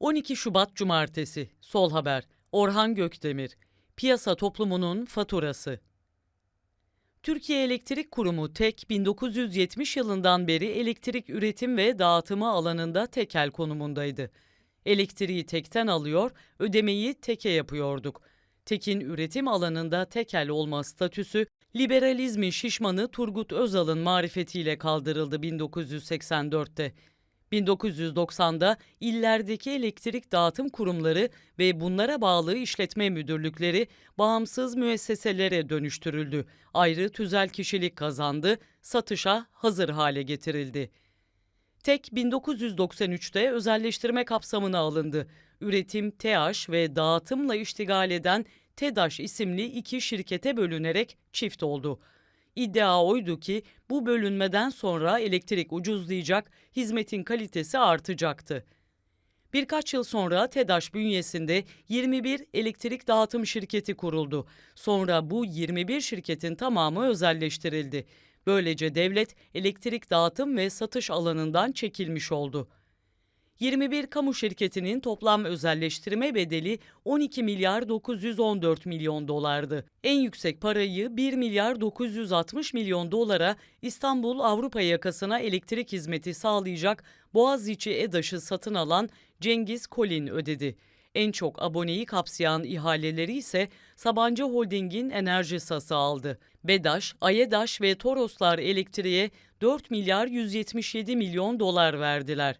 12 Şubat Cumartesi Sol Haber Orhan Gökdemir Piyasa toplumunun faturası Türkiye Elektrik Kurumu TEK 1970 yılından beri elektrik üretim ve dağıtımı alanında tekel konumundaydı. Elektriği tekten alıyor, ödemeyi teke yapıyorduk. Tekin üretim alanında tekel olma statüsü liberalizmin şişmanı Turgut Özal'ın marifetiyle kaldırıldı 1984'te. 1990'da illerdeki elektrik dağıtım kurumları ve bunlara bağlı işletme müdürlükleri bağımsız müesseselere dönüştürüldü. Ayrı tüzel kişilik kazandı, satışa hazır hale getirildi. Tek 1993'te özelleştirme kapsamına alındı. Üretim, TEAŞ ve dağıtımla iştigal eden TEDAŞ isimli iki şirkete bölünerek çift oldu. İddia oydu ki bu bölünmeden sonra elektrik ucuzlayacak, hizmetin kalitesi artacaktı. Birkaç yıl sonra TEDAŞ bünyesinde 21 elektrik dağıtım şirketi kuruldu. Sonra bu 21 şirketin tamamı özelleştirildi. Böylece devlet elektrik dağıtım ve satış alanından çekilmiş oldu. 21 kamu şirketinin toplam özelleştirme bedeli 12 milyar 914 milyon dolardı. En yüksek parayı 1 milyar 960 milyon dolara İstanbul Avrupa yakasına elektrik hizmeti sağlayacak Boğaziçi EDAŞ'ı satın alan Cengiz Kolin ödedi. En çok aboneyi kapsayan ihaleleri ise Sabancı Holding'in enerji sası aldı. BEDAŞ, AYEDAŞ ve Toroslar Elektriğe 4 milyar 177 milyon dolar verdiler.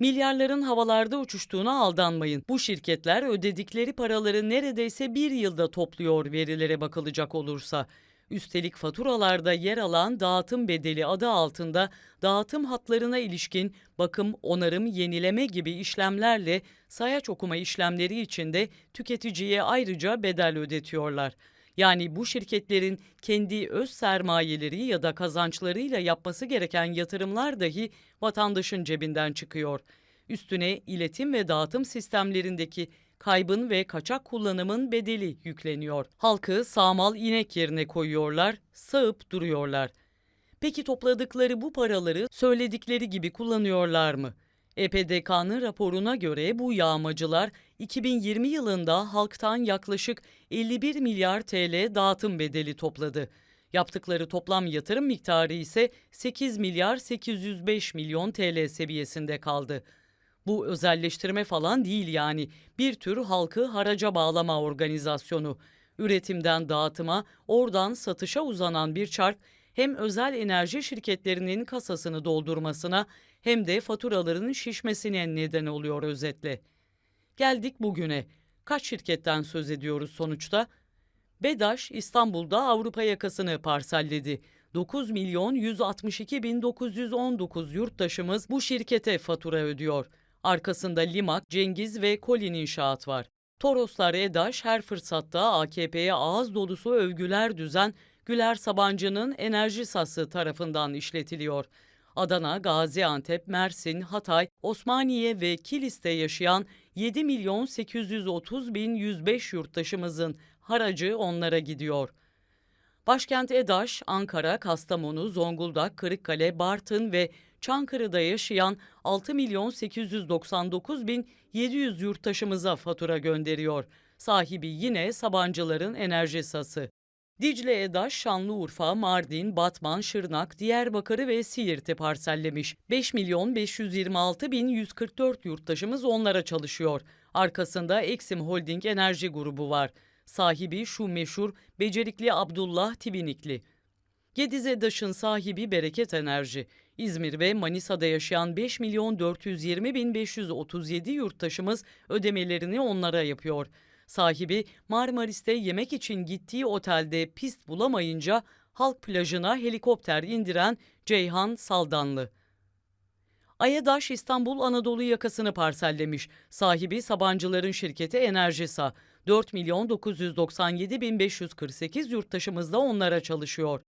Milyarların havalarda uçuştuğuna aldanmayın. Bu şirketler ödedikleri paraları neredeyse bir yılda topluyor verilere bakılacak olursa. Üstelik faturalarda yer alan dağıtım bedeli adı altında dağıtım hatlarına ilişkin bakım, onarım, yenileme gibi işlemlerle sayaç okuma işlemleri için de tüketiciye ayrıca bedel ödetiyorlar. Yani bu şirketlerin kendi öz sermayeleri ya da kazançlarıyla yapması gereken yatırımlar dahi vatandaşın cebinden çıkıyor. Üstüne iletim ve dağıtım sistemlerindeki kaybın ve kaçak kullanımın bedeli yükleniyor. Halkı sağmal inek yerine koyuyorlar, sağıp duruyorlar. Peki topladıkları bu paraları söyledikleri gibi kullanıyorlar mı? EPDK'nın raporuna göre bu yağmacılar 2020 yılında halktan yaklaşık 51 milyar TL dağıtım bedeli topladı. Yaptıkları toplam yatırım miktarı ise 8 milyar 805 milyon TL seviyesinde kaldı. Bu özelleştirme falan değil yani bir tür halkı haraca bağlama organizasyonu. Üretimden dağıtıma, oradan satışa uzanan bir çark hem özel enerji şirketlerinin kasasını doldurmasına hem de faturaların şişmesine neden oluyor özetle. Geldik bugüne. Kaç şirketten söz ediyoruz sonuçta? BEDAŞ İstanbul'da Avrupa yakasını parselledi. 9 milyon 162 bin 919 yurttaşımız bu şirkete fatura ödüyor. Arkasında Limak, Cengiz ve Kolin İnşaat var. Toroslar EDAŞ her fırsatta AKP'ye ağız dolusu övgüler düzen Güler Sabancı'nın enerji sası tarafından işletiliyor. Adana, Gaziantep, Mersin, Hatay, Osmaniye ve Kilis'te yaşayan 7 milyon 830 bin 105 yurttaşımızın haracı onlara gidiyor. Başkent EDAŞ, Ankara, Kastamonu, Zonguldak, Kırıkkale, Bartın ve Çankırı'da yaşayan 6 milyon 899 bin 700 yurttaşımıza fatura gönderiyor. Sahibi yine Sabancıların enerji sası. Dicle Edaş, Şanlıurfa, Mardin, Batman, Şırnak, Diyarbakır'ı ve Siirt'i parsellemiş. 5 milyon 526 bin 144 yurttaşımız onlara çalışıyor. Arkasında Eksim Holding Enerji Grubu var. Sahibi şu meşhur becerikli Abdullah Tibinikli. Gediz Edaş'ın sahibi Bereket Enerji. İzmir ve Manisa'da yaşayan 5 milyon 420 bin 537 yurttaşımız ödemelerini onlara yapıyor. Sahibi Marmaris'te yemek için gittiği otelde pist bulamayınca halk plajına helikopter indiren Ceyhan Saldanlı. Ayadaş İstanbul Anadolu yakasını parsellemiş. Sahibi Sabancıların şirketi Enerjisa. 4 milyon 997 bin 548 yurttaşımız da onlara çalışıyor.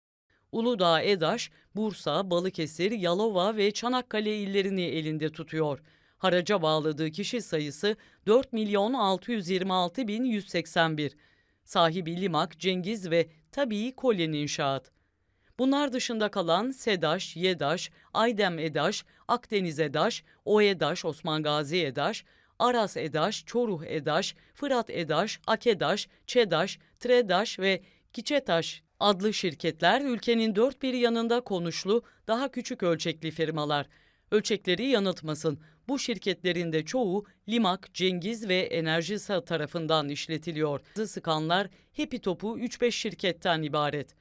Uludağ EDAŞ, Bursa, Balıkesir, Yalova ve Çanakkale illerini elinde tutuyor. Haraca bağladığı kişi sayısı 4 milyon 626 bin 181. Sahibi Limak, Cengiz ve tabii Kolyen İnşaat. Bunlar dışında kalan SEDAŞ, YEDAŞ, Aydem EDAŞ, Akdeniz EDAŞ, OEDAŞ, Osman Gazi EDAŞ, Aras Edaş, Çoruh Edaş, Fırat Edaş, Akedaş, Çedaş, Tredaş ve Kiçetaş adlı şirketler ülkenin dört bir yanında konuşlu daha küçük ölçekli firmalar. Ölçekleri yanıltmasın. Bu şirketlerin de çoğu Limak, Cengiz ve Enerjisa tarafından işletiliyor. Sıkanlar Happy Top'u 3-5 şirketten ibaret.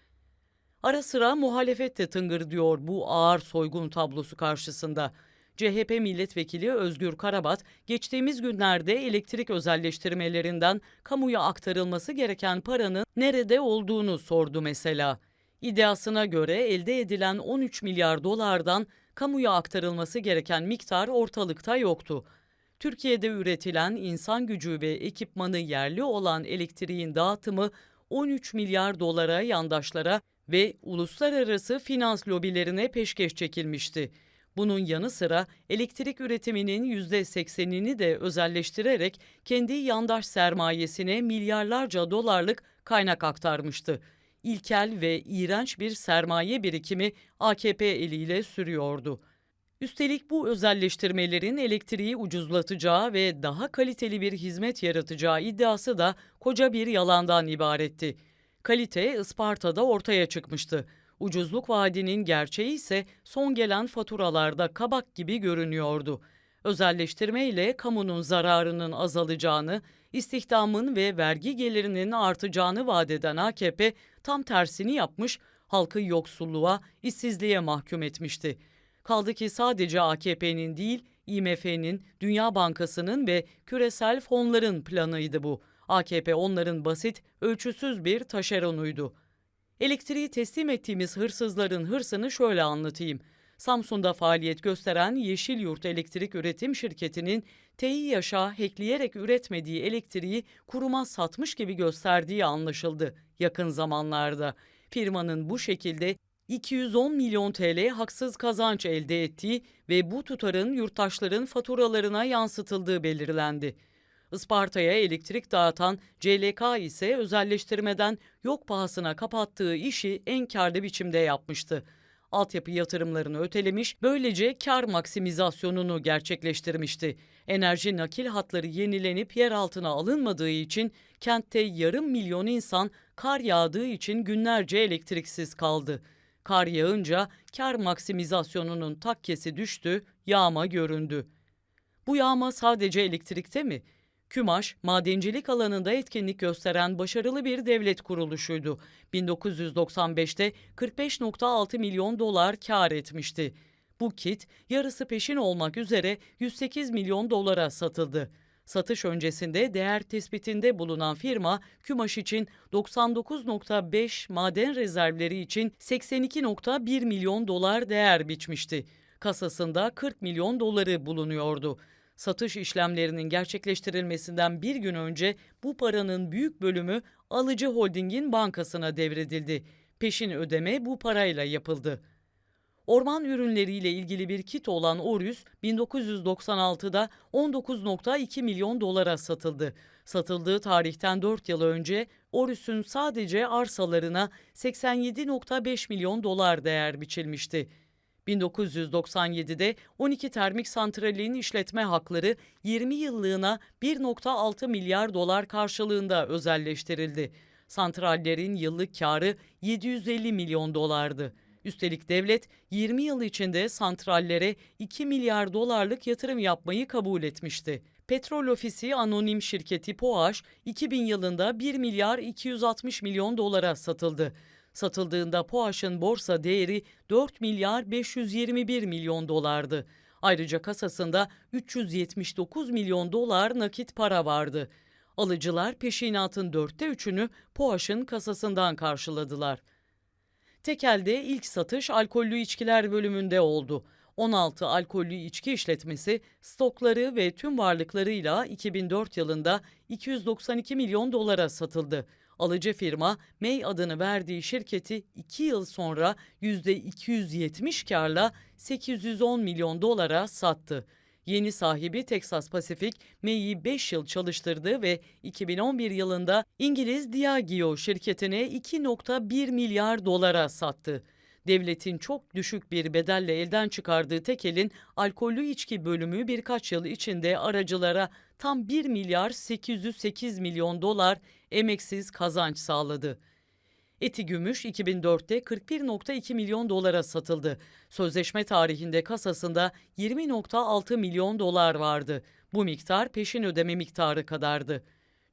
Ara sıra muhalefet de tıngır diyor bu ağır soygun tablosu karşısında. CHP milletvekili Özgür Karabat, geçtiğimiz günlerde elektrik özelleştirmelerinden kamuya aktarılması gereken paranın nerede olduğunu sordu mesela. İddiasına göre elde edilen 13 milyar dolardan kamuya aktarılması gereken miktar ortalıkta yoktu. Türkiye'de üretilen insan gücü ve ekipmanı yerli olan elektriğin dağıtımı 13 milyar dolara yandaşlara ve uluslararası finans lobilerine peşkeş çekilmişti. Bunun yanı sıra elektrik üretiminin %80'ini de özelleştirerek kendi yandaş sermayesine milyarlarca dolarlık kaynak aktarmıştı. İlkel ve iğrenç bir sermaye birikimi AKP eliyle sürüyordu. Üstelik bu özelleştirmelerin elektriği ucuzlatacağı ve daha kaliteli bir hizmet yaratacağı iddiası da koca bir yalandan ibaretti. Kalite Isparta'da ortaya çıkmıştı. Ucuzluk vaadinin gerçeği ise son gelen faturalarda kabak gibi görünüyordu. Özelleştirme ile kamunun zararının azalacağını, istihdamın ve vergi gelirinin artacağını vaat eden AKP tam tersini yapmış, halkı yoksulluğa, işsizliğe mahkum etmişti. Kaldı ki sadece AKP'nin değil, IMF'nin, Dünya Bankası'nın ve küresel fonların planıydı bu. AKP onların basit, ölçüsüz bir taşeronuydu. Elektriği teslim ettiğimiz hırsızların hırsını şöyle anlatayım. Samsun'da faaliyet gösteren Yeşil Yurt Elektrik Üretim Şirketi'nin TİYAŞ'a hackleyerek üretmediği elektriği kuruma satmış gibi gösterdiği anlaşıldı yakın zamanlarda. Firmanın bu şekilde 210 milyon TL haksız kazanç elde ettiği ve bu tutarın yurttaşların faturalarına yansıtıldığı belirlendi. Isparta'ya elektrik dağıtan CLK ise özelleştirmeden yok pahasına kapattığı işi en karlı biçimde yapmıştı. Altyapı yatırımlarını ötelemiş, böylece kar maksimizasyonunu gerçekleştirmişti. Enerji nakil hatları yenilenip yer altına alınmadığı için kentte yarım milyon insan kar yağdığı için günlerce elektriksiz kaldı. Kar yağınca kar maksimizasyonunun takkesi düştü, yağma göründü. Bu yağma sadece elektrikte mi? KÜMAŞ, madencilik alanında etkinlik gösteren başarılı bir devlet kuruluşuydu. 1995'te 45.6 milyon dolar kar etmişti. Bu kit yarısı peşin olmak üzere 108 milyon dolara satıldı. Satış öncesinde değer tespitinde bulunan firma KÜMAŞ için 99.5 maden rezervleri için 82.1 milyon dolar değer biçmişti. Kasasında 40 milyon doları bulunuyordu satış işlemlerinin gerçekleştirilmesinden bir gün önce bu paranın büyük bölümü alıcı holdingin bankasına devredildi. Peşin ödeme bu parayla yapıldı. Orman ürünleriyle ilgili bir kit olan Orius 1996'da 19.2 milyon dolara satıldı. Satıldığı tarihten 4 yıl önce Orius'un sadece arsalarına 87.5 milyon dolar değer biçilmişti. 1997'de 12 termik santralin işletme hakları 20 yıllığına 1.6 milyar dolar karşılığında özelleştirildi. Santrallerin yıllık karı 750 milyon dolardı. Üstelik devlet 20 yıl içinde santrallere 2 milyar dolarlık yatırım yapmayı kabul etmişti. Petrol Ofisi Anonim Şirketi POAŞ 2000 yılında 1 milyar 260 milyon dolara satıldı. Satıldığında POAŞ'ın borsa değeri 4 milyar 521 milyon dolardı. Ayrıca kasasında 379 milyon dolar nakit para vardı. Alıcılar peşinatın dörtte üçünü POAŞ'ın kasasından karşıladılar. Tekel'de ilk satış alkollü içkiler bölümünde oldu. 16 alkollü içki işletmesi stokları ve tüm varlıklarıyla 2004 yılında 292 milyon dolara satıldı. Alıcı firma May adını verdiği şirketi 2 yıl sonra %270 karla 810 milyon dolara sattı. Yeni sahibi Texas Pacific, May'i 5 yıl çalıştırdı ve 2011 yılında İngiliz Diageo şirketine 2.1 milyar dolara sattı. Devletin çok düşük bir bedelle elden çıkardığı tekelin alkollü içki bölümü birkaç yıl içinde aracılara tam 1 milyar 808 milyon dolar emeksiz kazanç sağladı. Eti Gümüş 2004'te 41.2 milyon dolara satıldı. Sözleşme tarihinde kasasında 20.6 milyon dolar vardı. Bu miktar peşin ödeme miktarı kadardı.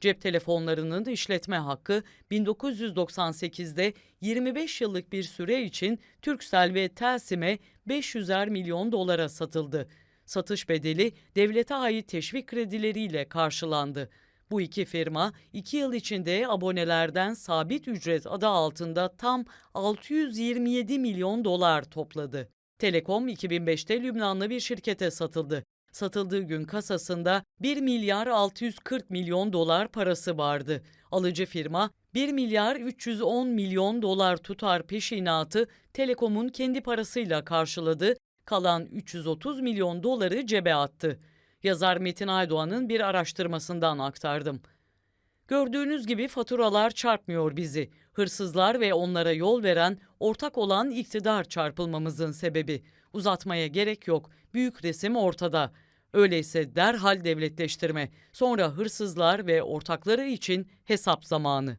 Cep telefonlarının işletme hakkı 1998'de 25 yıllık bir süre için Turkcell ve Telsim'e 500'er milyon dolara satıldı. Satış bedeli devlete ait teşvik kredileriyle karşılandı. Bu iki firma 2 yıl içinde abonelerden sabit ücret adı altında tam 627 milyon dolar topladı. Telekom 2005'te Lübnanlı bir şirkete satıldı. Satıldığı gün kasasında 1 milyar 640 milyon dolar parası vardı. Alıcı firma 1 milyar 310 milyon dolar tutar peşinatı Telekom'un kendi parasıyla karşıladı. Kalan 330 milyon doları cebe attı. Yazar Metin Aydoğan'ın bir araştırmasından aktardım. Gördüğünüz gibi faturalar çarpmıyor bizi. Hırsızlar ve onlara yol veren ortak olan iktidar çarpılmamızın sebebi. Uzatmaya gerek yok. Büyük resim ortada. Öyleyse derhal devletleştirme. Sonra hırsızlar ve ortakları için hesap zamanı.